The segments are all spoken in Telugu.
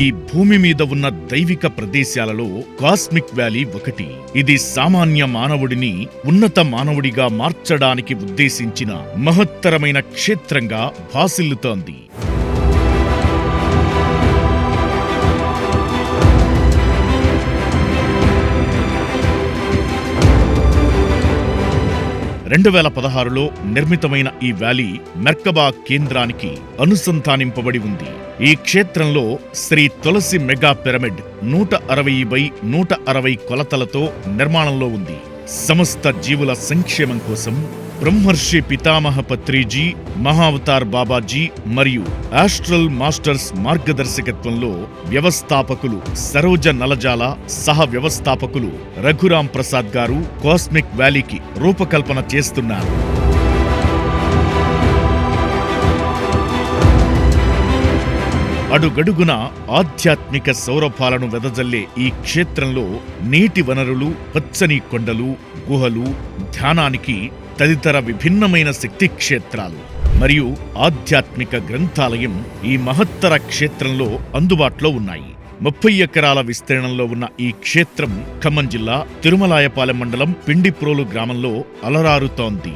ఈ భూమి మీద ఉన్న దైవిక ప్రదేశాలలో కాస్మిక్ వ్యాలీ ఒకటి. ఇది సామాన్య మానవుడిని ఉన్నత మానవుడిగా మార్చడానికి ఉద్దేశించిన మహత్తరమైన క్షేత్రంగా భాసిల్లుతోంది. రెండు వేల పదహారులో నిర్మితమైన ఈ వ్యాలీ మెర్కబా కేంద్రానికి అనుసంధానింపబడి ఉంది. ఈ క్షేత్రంలో శ్రీ తులసి మెగా పిరమిడ్ నూట అరవై బై నూట అరవై కొలతలతో నిర్మాణంలో ఉంది. సమస్త జీవుల సంక్షేమం కోసం బ్రహ్మర్షి పితామహ పత్రిజీ మహావతార్ బాబాజీ మరియు ఆస్ట్రల్ మాస్టర్స్ మార్గదర్శకత్వంలో వ్యవస్థాపకులు సరోజ నలజాల సహ వ్యవస్థాపకులు రఘురాం ప్రసాద్ గారు కాస్మిక్ వ్యాలీకి రూపకల్పన చేస్తున్నారు. అడుగడుగున ఆధ్యాత్మిక సౌరభాలను వెదజల్లే ఈ క్షేత్రంలో నీటి వనరులు పచ్చని కొండలు గుహలు ధ్యానానికి తదితర విభిన్నమైన శక్తి క్షేత్రాలు మరియు ఆధ్యాత్మిక గ్రంథాలయం ఈ మహత్తర క్షేత్రంలో అందుబాటులో ఉన్నాయి. ముప్పై ఎకరాల విస్తీర్ణంలో ఉన్న ఈ క్షేత్రం ఖమ్మం జిల్లా తిరుమలాయపాలెం మండలం పిండిప్రోలు గ్రామంలో అలరారుతోంది.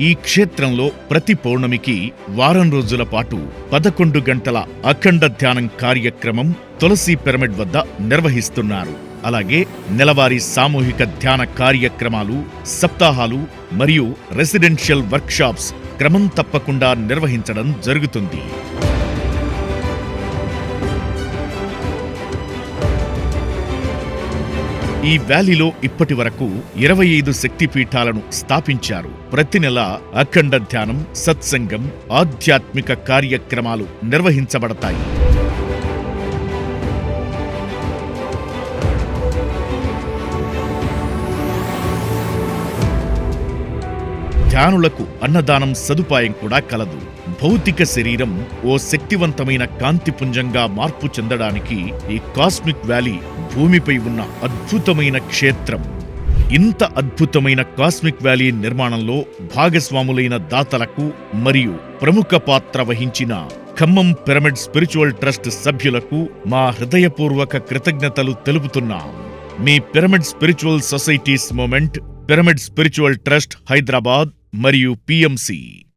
ఈ క్షేత్రంలో ప్రతి పౌర్ణమికి వారం రోజుల పాటు పదకొండు గంటల అఖండ ధ్యానం కార్యక్రమం తులసి పిరమిడ్ వద్ద నిర్వహిస్తున్నారు. అలాగే నెలవారీ సామూహిక ధ్యాన కార్యక్రమాలు సప్తాహాలు మరియు రెసిడెన్షియల్ వర్క్షాప్స్ క్రమం తప్పకుండా నిర్వహించడం జరుగుతుంది. ఈ వ్యాలీలో ఇప్పటి వరకు ఇరవై ఐదు శక్తిపీఠాలను స్థాపించారు. ప్రతి నెల అఖండ ధ్యానం సత్సంగం ఆధ్యాత్మిక కార్యక్రమాలు నిర్వహించబడతాయి. ధ్యానులకు అన్నదానం సదుపాయం కూడా కలదు. భౌతిక శరీరం ఓ శక్తివంతమైన కాంతిపుంజంగా మార్పు చెందడానికి ఈ కాస్మిక్ వ్యాలీ భూమిపై ఉన్న అద్భుతమైన క్షేత్రం. ఇంత అద్భుతమైన కాస్మిక్ వ్యాలీ నిర్మాణంలో భాగస్వాములైన దాతలకు మరియు ప్రముఖ పాత్ర వహించిన ఖమ్మం పిరమిడ్ స్పిరిచువల్ ట్రస్ట్ సభ్యులకు మా హృదయపూర్వక కృతజ్ఞతలు తెలుపుతున్నాం. మీ pyramid spiritual societies movement pyramid spiritual trust Hyderabad మరియు పిఎంసి